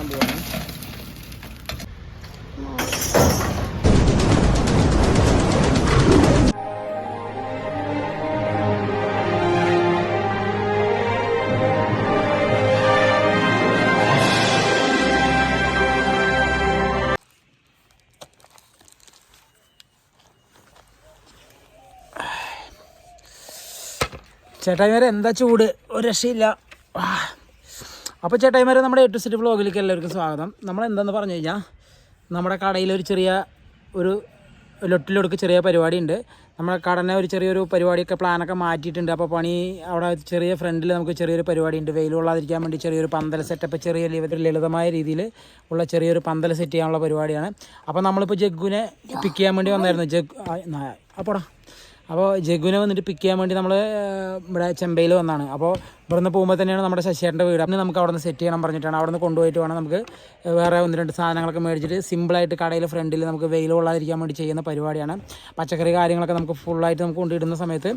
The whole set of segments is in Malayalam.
ഇറക്കാൻ പോവാണ് ചേട്ടായിമാരെ എന്താ ചൂട് ഒരു രക്ഷയില്ല. അപ്പോൾ ചേട്ടായിമാരെ നമ്മുടെ എട്ട് സെറ്റ് വ്ളോഗിലേക്ക് എല്ലാവർക്കും സ്വാഗതം. നമ്മൾ എന്താണെന്ന് പറഞ്ഞു കഴിഞ്ഞാൽ നമ്മുടെ കടയിൽ ഒരു ചെറിയ ഒരു ലൊട്ടിലൊടുക്ക് ചെറിയ പരിപാടി ഉണ്ട് നമ്മുടെ കടനെ ഒരു ചെറിയൊരു പരിപാടിയൊക്കെ പ്ലാനൊക്കെ മാറ്റിയിട്ടുണ്ട്. അപ്പോൾ പണി അവിടെ ചെറിയ ഫ്രണ്ടിൽ നമുക്ക് ചെറിയൊരു പരിപാടി ഉണ്ട് വെയിൽ കൊള്ളാതിരിക്കാൻ വേണ്ടി ചെറിയൊരു പന്തൽ സെറ്റപ്പ് ചെറിയ ലളിതമായ രീതിയിൽ ഉള്ള ചെറിയൊരു പന്തൽ സെറ്റ് ചെയ്യാനുള്ള പരിപാടിയാണ്. അപ്പോൾ നമ്മളിപ്പോൾ ജഗ്ഗുവിനെ പിക്ക് ചെയ്യാൻ വേണ്ടി വന്നായിരുന്നു. ജഗ് അപ്പോടാ അപ്പോൾ ജഗുവിനെ വന്നിട്ട് പിക്ക് ചെയ്യാൻ വേണ്ടി നമ്മൾ ഇവിടെ ചെമ്പയിൽ വന്നാണ്. അപ്പോൾ ഇവിടുന്ന് പോകുമ്പോൾ തന്നെയാണ് നമ്മുടെ ശശിയേട്ടന്റെ വീട്. അപ്പം നമുക്ക് അവിടെ നിന്ന് സെറ്റ് ചെയ്യണം പറഞ്ഞിട്ടാണ്. അവിടെ നിന്ന് കൊണ്ടുപോയിട്ട് വേണം നമുക്ക് വേറെ ഒന്ന് രണ്ട് സാധനങ്ങളൊക്കെ മേടിച്ചിട്ട് സിമ്പിളായിട്ട് കടയിൽ ഫ്രണ്ടിൽ നമുക്ക് വെയിൽ കൊള്ളാതിരിക്കാൻ വേണ്ടി ചെയ്യുന്ന പരിപാടിയാണ്. പച്ചക്കറി കാര്യങ്ങളൊക്കെ നമുക്ക് ഫുള്ളായിട്ട് നമുക്ക് കൊണ്ടിടുന്ന സമയത്ത്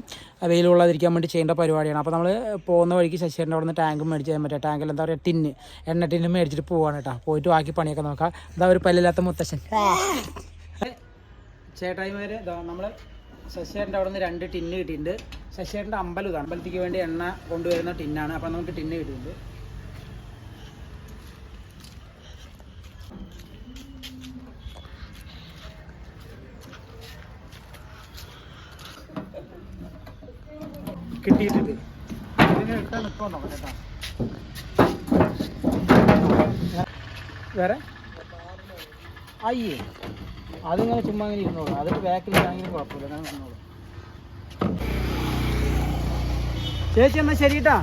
വെയിൽ കൊള്ളാതിരിക്കാൻ വേണ്ടി ചെയ്യേണ്ട പരിപാടിയാണ്. അപ്പോൾ നമ്മൾ പോകുന്ന വഴിക്ക് ശശിയേട്ടന്റെ അവിടെ നിന്ന് ടാങ്കും മേടിച്ച് മറ്റേ ടാങ്കിൽ എന്താ പറയുക ടിന്ന് എണ്ണ ടിന്ന് മേടിച്ചിട്ട് പോവാണ് കേട്ടോ. പോയിട്ട് ബാക്കി പണിയൊക്കെ നോക്കാം. ഇതാ ഒരു പല്ലില്ലാത്ത മുത്തശ്ശൻ. ചേട്ടായിമാര് നമ്മൾ ശശിയേട്ടന്റെ അവിടെ നിന്ന് രണ്ട് ടിന്ന് കിട്ടിയിട്ടുണ്ട്. ശശിയേട്ടന്റെ അമ്പലം ഇതാണ്. അമ്പലത്തിക്ക് വേണ്ടി എണ്ണ കൊണ്ടുവരുന്ന ടിന്നാണ്. അപ്പം നമുക്ക് ടിന്ന് കിട്ടിയിട്ടുണ്ട്. കിട്ടിയിട്ടുണ്ട്. വേറെ? അയ്യേ. അതിങ്ങനെ ചുമ്മാ അങ്ങനെ ഇരുന്നോളൂ. അതിന് ബാക്കിൽ ആണെങ്കിലും കുഴപ്പമില്ല. അങ്ങനെ ഇരുന്നോളൂ. ചേച്ചി എന്നാ ശരി കേട്ടാ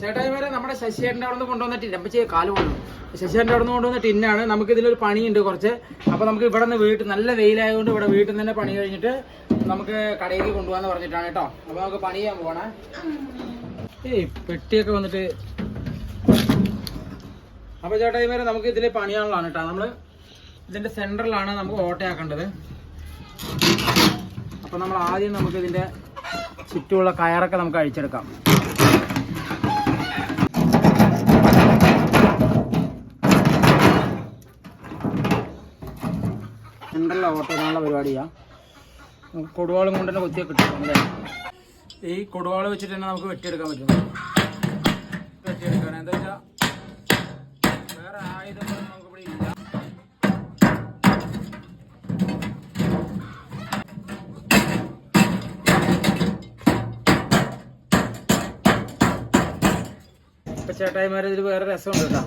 ചേട്ടായി വരെ നമ്മുടെ ശശിയേട്ടന്റെ അവിടെ നിന്ന് കൊണ്ടുവന്ന ടിൻ അപ്പം കാൽ കൊണ്ടു ശശിയേട്ടന്റെ അവിടെ നിന്ന് കൊണ്ടുവന്ന ടിന്നാണ് നമുക്ക് ഇതിലൊരു പണിയുണ്ട് കുറച്ച്. അപ്പോൾ നമുക്ക് ഇവിടെ നിന്ന് വീട്ടിൽ നല്ല വെയിലായതുകൊണ്ട് ഇവിടെ വീട്ടിൽ നിന്ന് തന്നെ പണി കഴിഞ്ഞിട്ട് നമുക്ക് കടയിലേക്ക് കൊണ്ടുപോകാന്ന് പറഞ്ഞിട്ടാണ് കേട്ടോ അപ്പോൾ നമുക്ക് പണി. ചെയ്യാൻ പോകണേ ഏയ് പെട്ടിയൊക്കെ വന്നിട്ട് അപ്പോൾ ചേട്ടാ ഇവരെ നമുക്ക് ഇതിൽ പണിയാനുള്ളതാണ് കേട്ടോ. നമ്മൾ ഇതിന്റെ സെന്ററിലാണ് നമുക്ക് ഓട്ടയാക്കേണ്ടത്. അപ്പോൾ നമ്മൾ ആദ്യം നമുക്ക് ഇതിന്റെ ചുറ്റുമുള്ള കയറൊക്കെ നമുക്ക് അഴിച്ചെടുക്കാം. സെന്ററിലെ ഓട്ടയാനുള്ള പരിപാടിയാ. നമുക്ക് കൊടുവാളും കൊണ്ട് തന്നെ കൊത്തിയൊക്കെ കിട്ടും അല്ലേ? ഈ കൊടുവാൾ വെച്ചിട്ട് തന്നെ നമുക്ക് വെട്ടിയെടുക്കാൻ പറ്റും. വെട്ടിയെടുക്കാൻ. എന്താ വെച്ചാൽ ഇപ്പൊ ചേട്ടായിമാരെ ഇതിൽ വേറെ രസമുണ്ട് കേട്ടോ.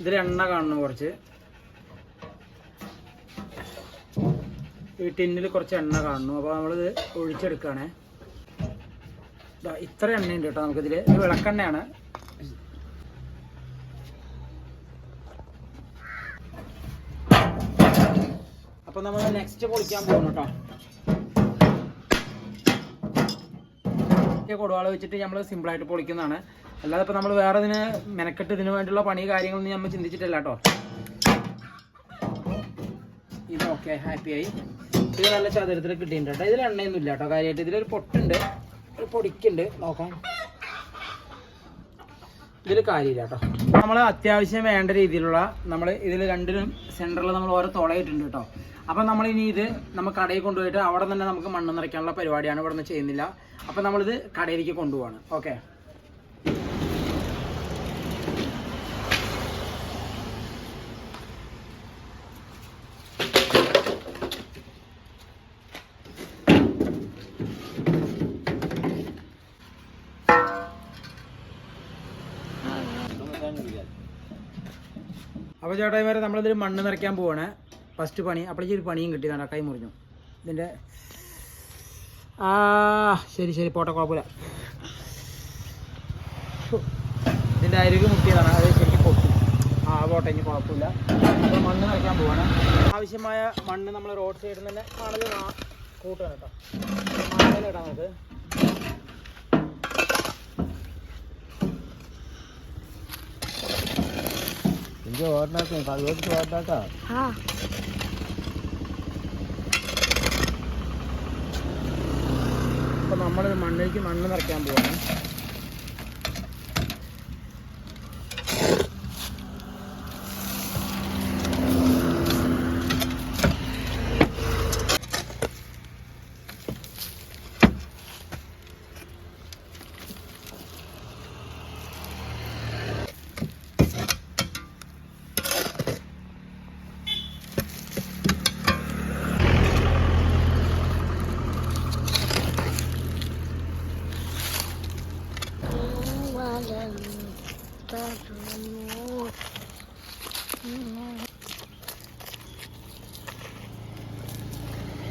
ഇതിൽ എണ്ണ കാണുന്നു കുറച്ച്. ഈ ടിന്നിൽ കുറച്ച് എണ്ണ കാണുന്നു അപ്പോൾ നമ്മളിത് ഒഴിച്ചെടുക്കുകയാണേ. ഇത്ര എണ്ണയുണ്ട് കേട്ടോ നമുക്കിതിൽ ഇത് വിളക്കെണ്ണയാണ്. അപ്പൊ നമ്മൾ നെക്സ്റ്റ് പൊളിക്കാൻ പോകുന്നു കേട്ടോ. കൊടുവാള വെച്ചിട്ട് നമ്മൾ സിമ്പിളായിട്ട് പൊളിക്കുന്നതാണ്. അല്ലാതെ ഇപ്പൊ നമ്മൾ വേറെ ഇതിന് മെനക്കെട്ട് ഇതിന് വേണ്ടിയുള്ള പണി കാര്യങ്ങളൊന്നും നമ്മൾ ചിന്തിച്ചിട്ടില്ല കേട്ടോ ഇത് ഓക്കെ ഹാപ്പിയായി ഇത് നല്ല ചതുരത്തിൽ കിട്ടിയിട്ടുണ്ട് കേട്ടോ. ഇതിൽ എണ്ണയൊന്നും ഇല്ല കേട്ടോ കാര്യമായിട്ട് ഇതിലൊരു പൊട്ടുണ്ട് ഒരു പൊടിക്കുണ്ട്. നോക്കാം. ഇതിൽ കാര്യമില്ല കേട്ടോ. നമ്മൾ അത്യാവശ്യം വേണ്ട രീതിയിലുള്ള നമ്മൾ ഇതിൽ രണ്ടിനും സെന്ററിൽ നമ്മൾ ഓരോ തുളയിട്ടുണ്ട് കേട്ടോ. അപ്പം നമ്മൾ ഇനി ഇത് നമ്മൾ കടയിൽ കൊണ്ടുപോയിട്ട് അവിടെ തന്നെ നമുക്ക് മണ്ണ് നിറയ്ക്കാനുള്ള പരിപാടിയാണ് ഇവിടെ നിന്ന് ചെയ്യുന്നില്ല. അപ്പം നമ്മളിത് കടയിലേക്ക് കൊണ്ടുപോവാണ്. ഓക്കെ അപ്പോൾ ചേട്ടായിമാരെ നമ്മളിതിൽ മണ്ണ് നിറയ്ക്കാൻ പോവാണ്. ഫസ്റ്റ് പണി. അപ്പോഴേക്കും ഒരു പണിയും കിട്ടി കണ്ട? കൈ മുറിഞ്ഞു. ഇതിന്റെ ആ ശരി ശരി പോട്ടെ കുഴപ്പമില്ല. ഇതിന്റെ അരികു മുട്ടിയതാണ്. അത് ശരിക്കും പൊട്ടി. ആ പോട്ടെ ഇനി കുഴപ്പമില്ല. അപ്പോൾ മണ്ണ് നിറയ്ക്കാൻ പോവാണ്. ആവശ്യമായ മണ്ണ് നമ്മൾ റോഡ് സൈഡിൽ തന്നെ ആണല്ലോ കൂട്ടണം കേട്ടോ. മണലിടാം നമുക്ക്. എനിക്ക് ഓർഡാക്കാം കഴിവോട്ട് ഓർഡാക്കാം അപ്പോൾ നമ്മൾ മണ്ണിലേക്ക് മണ്ണ് നിറയ്ക്കാൻ പോവാണ്.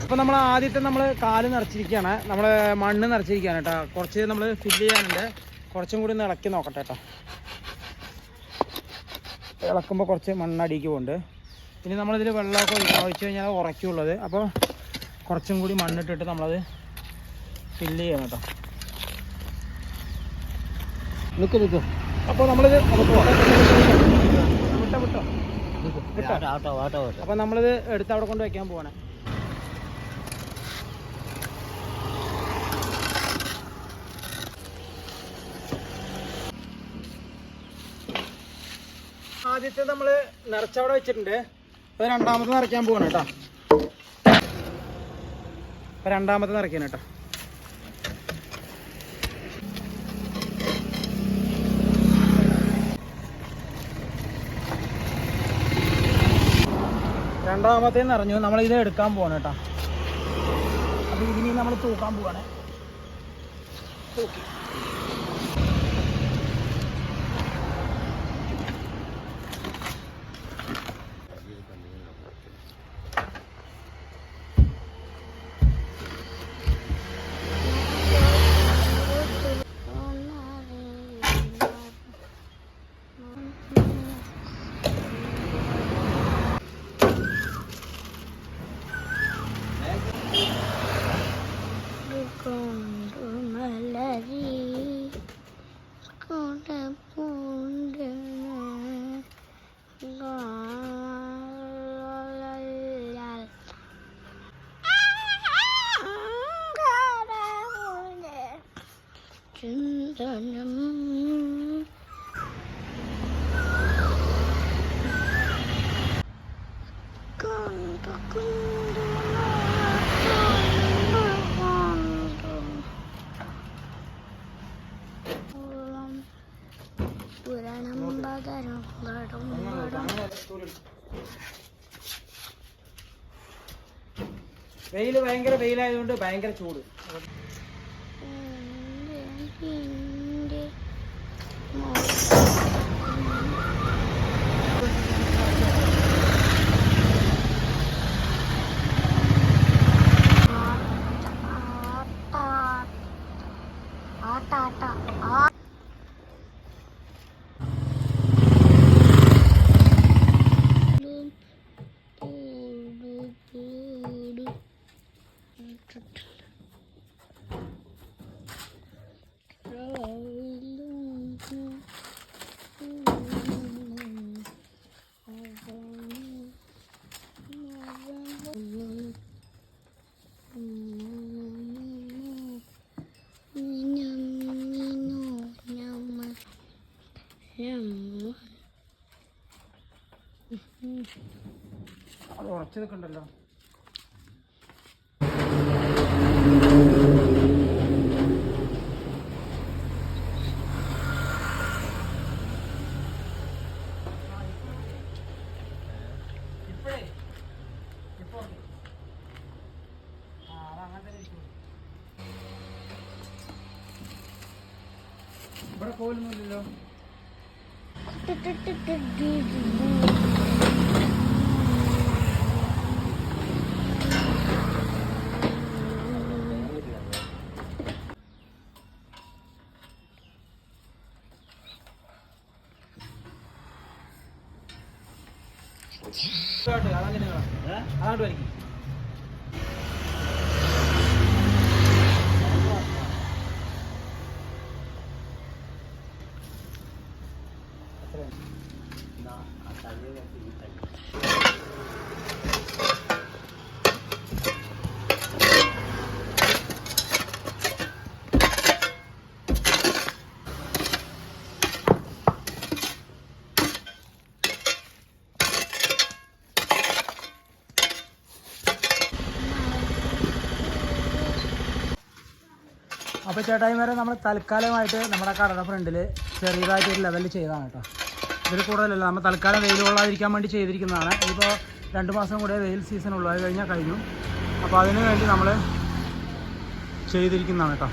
അപ്പോൾ നമ്മൾ ആദ്യത്തെ നമ്മൾ കാൽ നിറച്ചിരിക്കുകയാണ് നമ്മൾ മണ്ണ് നിറച്ചിരിക്കുകയാണ് കേട്ടോ. കുറച്ച് നമ്മൾ ഫില്ല് ചെയ്യാനുണ്ട്. കുറച്ചും കൂടി ഒന്ന് ഇളക്കി നോക്കട്ടെ കേട്ടോ. ഇളക്കുമ്പോൾ കുറച്ച് മണ്ണടിക്ക് പോകുന്നുണ്ട് ഇനി നമ്മളിതിൽ വെള്ളമൊക്കെ ഒഴിക്കണം ഒഴിച്ച് കഴിഞ്ഞാൽ ഉറയ്ക്കുള്ളത് അപ്പോൾ കുറച്ചും കൂടി മണ്ണിട്ടിട്ട് നമ്മളത് ഫില്ല് ചെയ്യണം കേട്ടോ. നിൽക്ക് നിൽക്ക് അപ്പോൾ നമ്മളിത് വിട്ടോ വിട്ടോ. അപ്പോൾ നമ്മളിത് എടുത്ത് അവിടെ കൊണ്ട് വെക്കാൻ പോവാണ്. ആദ്യത്തെ നമ്മൾ നിറച്ചവിടെ വെച്ചിട്ടുണ്ട്. അപ്പൊ രണ്ടാമത് നിറയ്ക്കാൻ പോകണം കേട്ടോ. അപ്പൊ രണ്ടാമത് നിറയ്ക്കാൻ കേട്ടോ. രണ്ടാമത്തെ നിറഞ്ഞു. നമ്മൾ ഇത് എടുക്കാൻ പോകണം കേട്ടോ. അപ്പൊ ഇതിനി നമ്മൾ തൂക്കാൻ പോവാണ്. തൂക്കി. കൊണ്ടുമലരി കൊണ്ടപ്പൂണ്ട് ചിന്തനം കൊണ്ടു കൊണ്ടു പുരാണം പകരം കടം കടം വെയിൽ ഭയങ്കര വെയിലായതുകൊണ്ട് ഭയങ്കര ചൂട്. എന്റെ അത് ഉറച്ചു നിൽക്കണ്ടല്ലോ. ഇവിടെ കോലൊന്നുമില്ലല്ലോ അങ്ങോട്ട് വലിക്കും അപ്പോൾ ചേട്ടായിമാരെ നമ്മൾ തൽക്കാലമായിട്ട് നമ്മുടെ കടയുടെ ഫ്രണ്ടിൽ ചെറിയതായിട്ട് ഒരു ലെവൽ ചെയ്തതാണ് കേട്ടോ. ഇതിൽ കൂടുതലല്ല നമ്മൾ തൽക്കാലം വെയിൽ കൊള്ളാതിരിക്കാൻ വേണ്ടി ചെയ്തിരിക്കുന്നതാണ്. ഇപ്പോൾ രണ്ട് മാസം കൂടെ വെയിൽ സീസൺ ഉള്ളത് കഴിഞ്ഞാൽ കഴിഞ്ഞു. അപ്പോൾ അതിന് വേണ്ടി നമ്മൾ ചെയ്തിരിക്കുന്നതാണ് കേട്ടോ.